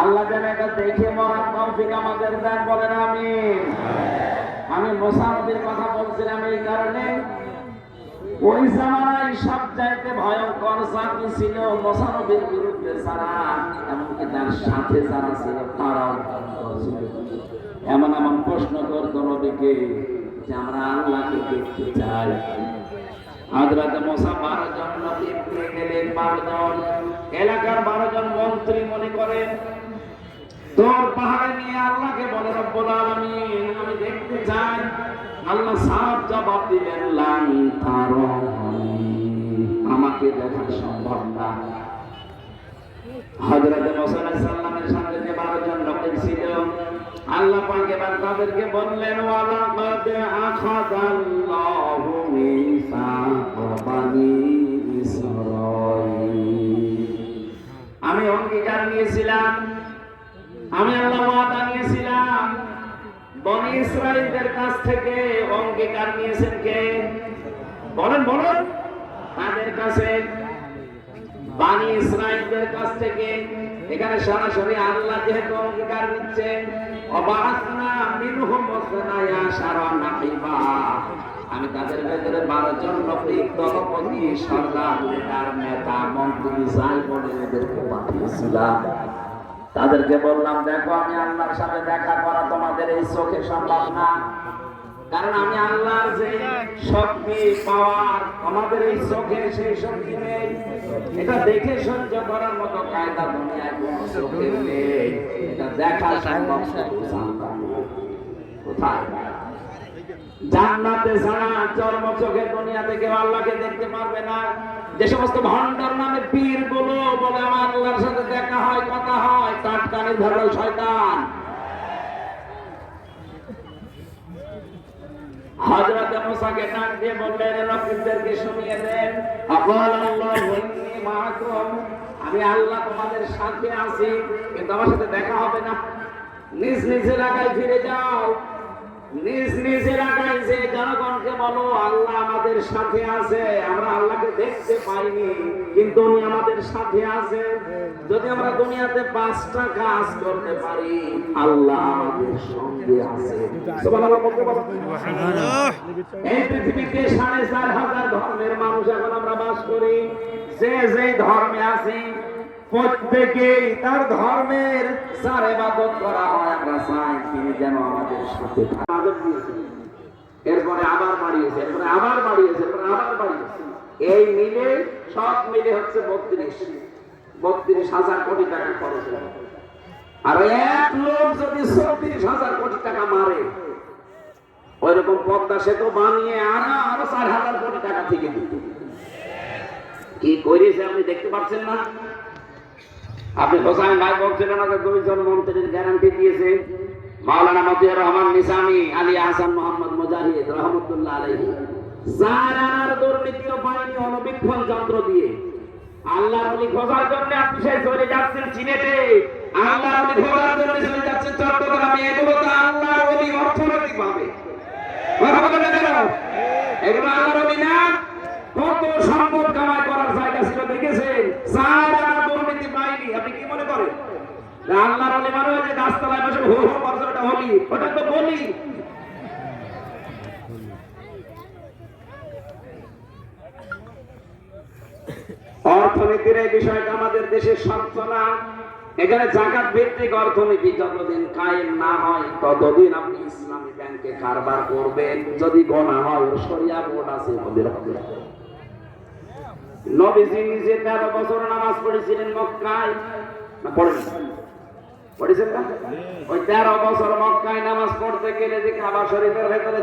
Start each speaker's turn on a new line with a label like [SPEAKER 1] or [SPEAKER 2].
[SPEAKER 1] আল্লাহ যেন এটা দেখে মরার আমাদের দেন বলেন আমি আমি কথা বলছিলাম এই কারণে। ওই জামানায় সব চাইতে ভয়ঙ্কর ছিল বিরুদ্ধে এমনকি তার সাথে যারা ছিল, তারাও এমন এমন প্রশ্ন করতো নবীকে যে আমরা আল্লাহকে দেখতে চাই। হাজরাত মোসা বারো জন পেয়ে গেলেন বারো জন এলাকার বারো জন মন্ত্রী মনে করেন তোর পাহাড়ে নিয়ে আল্লাহকে বলে, রব্বুল আমি দেখতে চাই, আল্লাহ সাফ জবাব দিলেন লান আমাকে দেখা সম্ভব না। হযরত মুসা আলাইহিস সালামের যে 12 জন লোক ছিল, আল্লাহ পাক এবার তাদেরকে বললেন ওয়ালা কাদ আখাযাল্লাহু মিসাক বানি নিয়েছিলাম আমি আল্লাহ ওয়াদা নিয়েছিলাম বনি ইসরাইলদের কাছ থেকে অঙ্গীকার নিয়েছেন কে? বলেন বলেন। তাদের কাছে? বানি ইসরাইলদের কাছ থেকে। এখানে সরাসরি আল্লাহ যেহেতু অঙ্গীকার নিচ্ছেন অবাসনা মিনহুম ওয়াসনায়া সারা নাকিবা। আমি তাদের ভেতরে বারো জন নফিক দলপতি সর্দার নেতার নেতা মন্ত্রী যাই বলে এদেরকে পাঠিয়েছিলাম। তাদেরকে বললাম, দেখো, আমি আল্লাহর সাথে দেখা করা তোমাদের এই চোখে সম্ভব না। কারণ আমি আল্লাহর যে শক্তি, পাওয়ার, আমাদের এই চোখে সেই শক্তি নেই। এটা দেখে সহ্য করার মতো কায়দা দুনিয়ায় কোনো চোখে নেই। এটা দেখা সম্ভব কোথায়? জান্নাতে ছাড়া চর্ম চোখে দুনিয়াতে কেউ আল্লাহকে দেখতে পারবে না, যে সমস্ত ভণ্ডর নামে পীরগুলো বলে আমার আল্লাহর সাথে দেখা হয়, কথা হয় তার কানে ধরো শয়তান আমি আল্লাহ তোমাদের সাথে আছি, কিন্তু আমার সাথে দেখা হবে না। নিজ নিজ এলাকায় ফিরে যাও। নিজ নিজ বলো আল্লাহ আমাদের সাথে আছে। আমরা আল্লাহকে দেখতে পাইনি কিন্তু উনি আমাদের সাথে আছে। যদি আমরা দুনিয়াতে পাঁচটা কাজ করতে পারি আল্লাহ আমাদের সঙ্গে আছে? এই পৃথিবীতে সাড়ে চার হাজার ধর্মের মানুষ এখন আমরা বাস করি। যে যে ধর্মে আছি প্রত্যেকেই তার ধর্মের যার ইবাদত করা হয়। আমরা চাই তিনি যেন আমাদের সাথে। এরপরে বাড়িয়েছে আবার আবার এই মিলে, সব মিলে হচ্ছে বত্রিশ। বত্রিশ হাজার কোটি টাকা খরচ আর এক লোক যদি হাজার কোটি টাকা মারে পদ্মা সেতু বানিয়ে আরও আরও চার হাজার কোটি টাকা থেকে দিত। কি করেছে আপনি দেখতে পাচ্ছেন না? আপনি হোসাইন ভাই বলছিলেন দুইজন মন্ত্রীর গ্যারান্টি দিয়েছে। মাওলানা মতিউর রহমান নিসামি, আলী আহসান মোহাম্মদ মুজাহিদ রহমতুল্লাহ আলাইহি। আনার দুর্নীতিও পায়নি অনবীক্ষণ যন্ত্র দিয়ে। আল্লাহর অলি খোঁজার জন্য আপনি সেই চলে যাচ্ছেন সিনেটে আল্লাহর অলি খোঁজার জন্য চলে যাচ্ছেন চট্টগ্রামে। এগুলো তো আল্লাহর অলি অর্থনৈতিক ভাবে? এগুলো আল্লাহর অলি না। কত সম্পদ কামাই করার জায়গা ছিল, দেখেছেন? আনা দুর্নীতি পাইনি আপনি কি মনে করেন? আল্লাহর অলি মানে যে গাছতলায় বসে হো হো করছে, ওটা হলি ওটা তো বলি। অর্থনীতির এই বিষয়টা আমাদের দেশে স্বচ্ছ না। এখানে জাকাত ভিত্তিক অর্থনীতি যতদিন কায়েম না হয়, ততদিন আপনি ইসলামী ব্যাংকে কারবার করবেন। যদি গোনা হয় সরিয়া বোর্ড আছে ওদের হবে। নবীজি নিজে তেরো বছর নামাজ পড়েছিলেন মক্কায়। না, পড়েন? পড়েছেন না? ওই তেরো বছর মক্কায় নামাজ পড়তে গেলে যে কাবা শরীফের ভেতরে